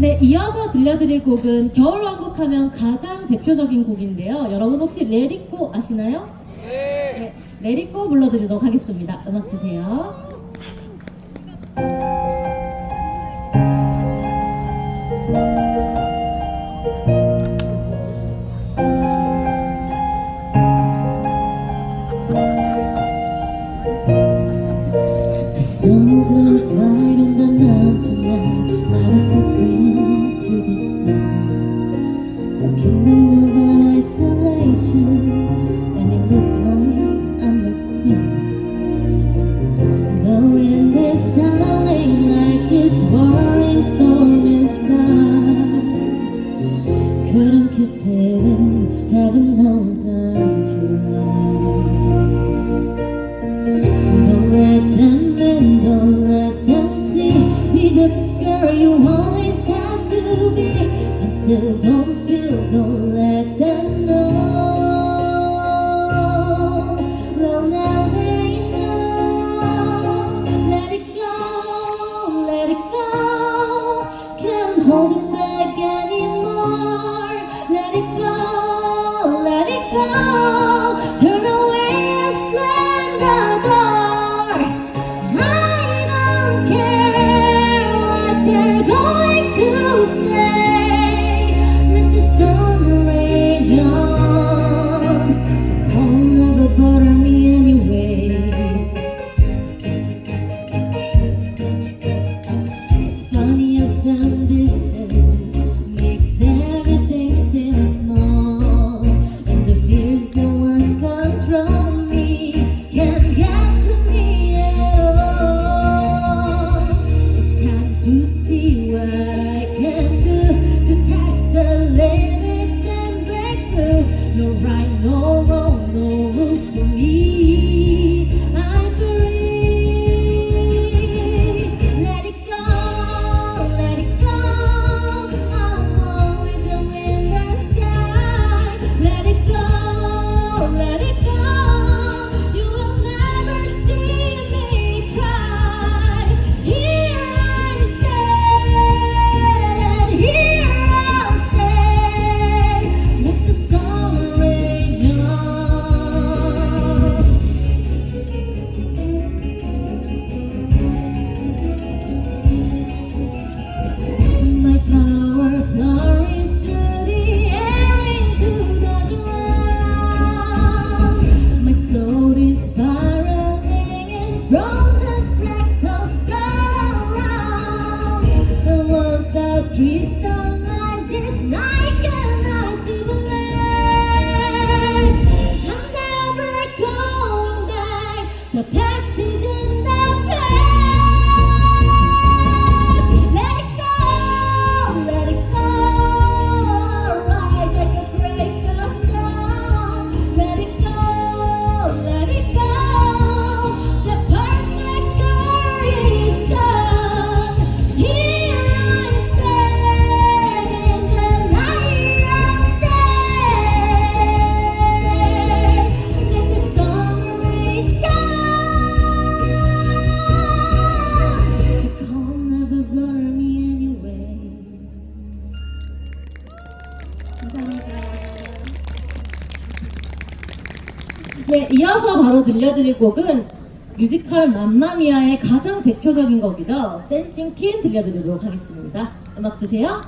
네, 이어서 들려드릴 곡은 겨울왕국 하면 가장 대표적인 곡인데요. 여러분 혹시 레리코 아시나요? 네. 네 레리코 불러드리도록 하겠습니다. 음악 주세요. 그 snow blows white on the mountain. you always have to be, I still don't 들려드릴 곡은 뮤지컬 맘마미아의 가장 대표적인 곡이죠. 댄싱 퀸 들려드리도록 하겠습니다. 음악 주세요.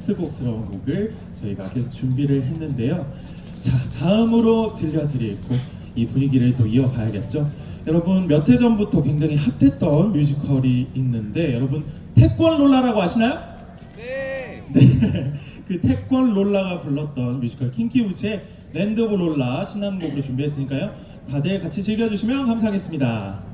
댄스곡스러운 곡을 저희가 계속 준비를 했는데요. 자, 다음으로 들려드릴 곡, 이 분위기를 또 이어가야겠죠. 여러분, 몇 해 전부터 굉장히 핫했던 뮤지컬이 있는데, 여러분, 태권 롤라라고 아시나요? 네. 그 태권 롤라가 불렀던 뮤지컬 킹키우즈의 랜드 오브 롤라 신한곡으로 준비했으니까요. 다들 같이 즐겨주시면 감사하겠습니다.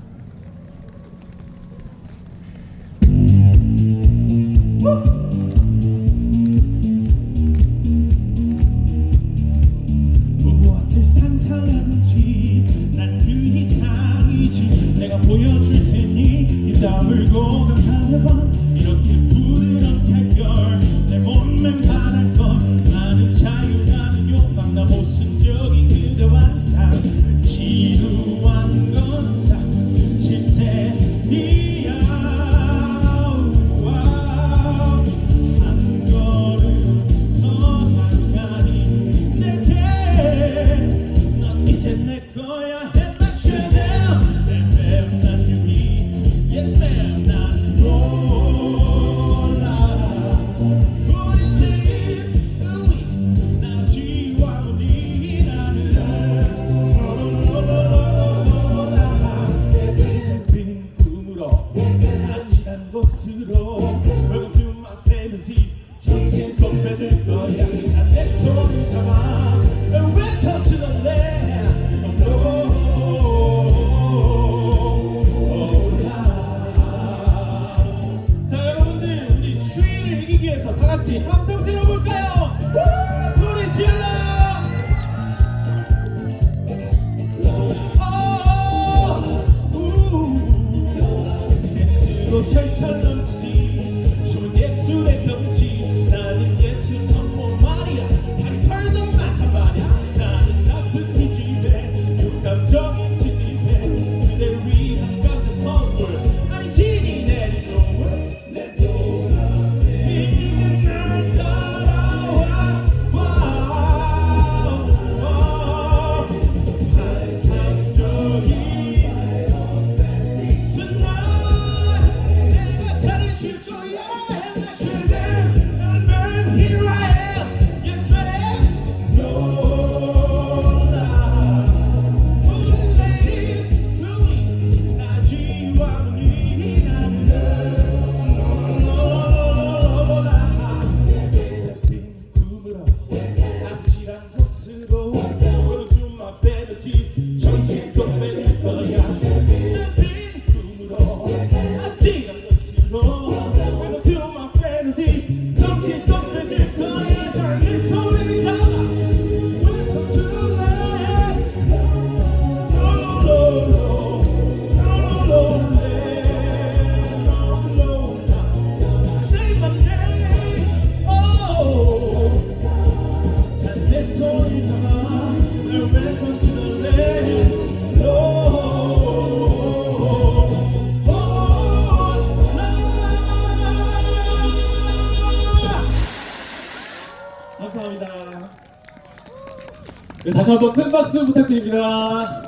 네, 다시 한번 큰 박수 부탁드립니다.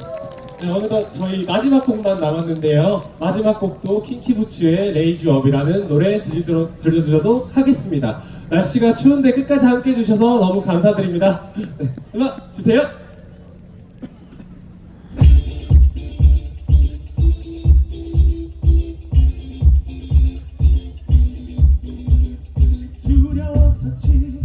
네, 어느덧 저희 마지막 곡만 남았는데요. 마지막 곡도 킹키부츠의 레이즈 업이라는 노래 들려드려, 들려드려도 하겠습니다. 날씨가 추운데 끝까지 함께 해주셔서 너무 감사드립니다. 네, 음악 주세요. 두려웠었지